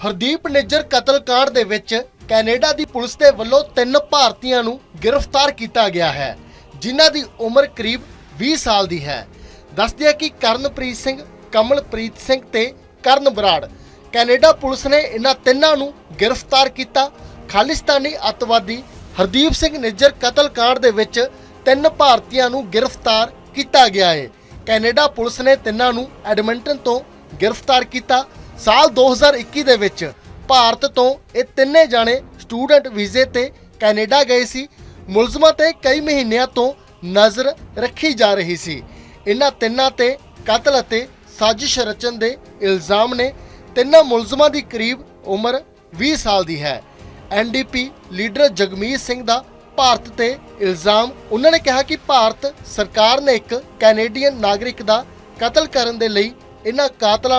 ਹਰਦੀਪ ਨਿੱਜਰ ਕਤਲकांड ਦੇ ਵਿੱਚ ਕੈਨੇਡਾ ਦੀ ਪੁਲਿਸ ਦੇ ਵੱਲੋਂ ਤਿੰਨ ਭਾਰਤੀਆਂ ਨੂੰ ਗ੍ਰਿਫਤਾਰ ਕੀਤਾ ਗਿਆ ਹੈ, ਜਿਨ੍ਹਾਂ ਦੀ ਉਮਰ ਕਰੀਬ 20 ਸਾਲ ਦੀ ਹੈ। ਦੱਸਦੇ ਆ ਕਿ ਕਰਨਪ੍ਰੀਤ ਸਿੰਘ, ਕਮਲਪ੍ਰੀਤ ਸਿੰਘ ਤੇ ਕਰਨ ਬਰਾੜ ਕੈਨੇਡਾ ਪੁਲਿਸ ਨੇ ਇਹਨਾਂ ਤਿੰਨਾਂ ਨੂੰ ਗ੍ਰਿਫਤਾਰ ਕੀਤਾ। ਖਾਲਿਸਤਾਨੀ ਅਤਵਾਦੀ ਹਰਦੀਪ ਸਿੰਘ ਨਿੱਜਰ ਕਤਲकांड ਦੇ ਵਿੱਚ ਤਿੰਨ ਭਾਰਤੀਆਂ ਨੂੰ ਗ੍ਰਿਫਤਾਰ ਕੀਤਾ ਗਿਆ ਹੈ। ਕੈਨੇਡਾ ਪੁਲਿਸ ਨੇ ਤਿੰਨਾਂ ਨੂੰ ਐਡਮਿੰਟਨ ਤੋਂ ਗ੍ਰਿਫਤਾਰ ਕੀਤਾ। ਸਾਲ 2021 ਦੇ ਵਿੱਚ ਭਾਰਤ ਤੋਂ ਇਹ ਤਿੰਨੇ ਜਾਣੇ ਸਟੂਡੈਂਟ ਵੀਜ਼ੇ ਤੇ ਕੈਨੇਡਾ ਗਏ ਸੀ। ਮੁਲਜ਼ਮਾਂ ਤੇ ਕਈ ਮਹੀਨਿਆਂ ਤੋਂ ਨਜ਼ਰ ਰੱਖੀ ਜਾ ਰਹੀ ਸੀ। ਇਹਨਾਂ ਤਿੰਨਾਂ ਤੇ ਕਤਲ ਅਤੇ ਸਾਜ਼ਿਸ਼ ਰਚਨ ਦੇ ਇਲਜ਼ਾਮ ਨੇ ਤਿੰਨਾਂ ਮੁਲਜ਼ਮਾਂ ਦੀ ਕਰੀਬ ਉਮਰ 20 ਸਾਲ ਦੀ ਹੈ। ਐਨਡੀਪੀ ਲੀਡਰ ਜਗਮੀਤ ਸਿੰਘ ਦਾ ਭਾਰਤ ਤੇ ਇਲਜ਼ਾਮ, ਉਹਨਾਂ ਨੇ ਕਿਹਾ ਕਿ ਭਾਰਤ ਸਰਕਾਰ ਨੇ ਇੱਕ ਕੈਨੇਡੀਅਨ ਨਾਗਰਿਕ ਦਾ ਕਤਲ ਕਰਨ ਦੇ ਲਈ ਇਹਨਾਂ ਕਾਤਲਾਂ ਨੂੰ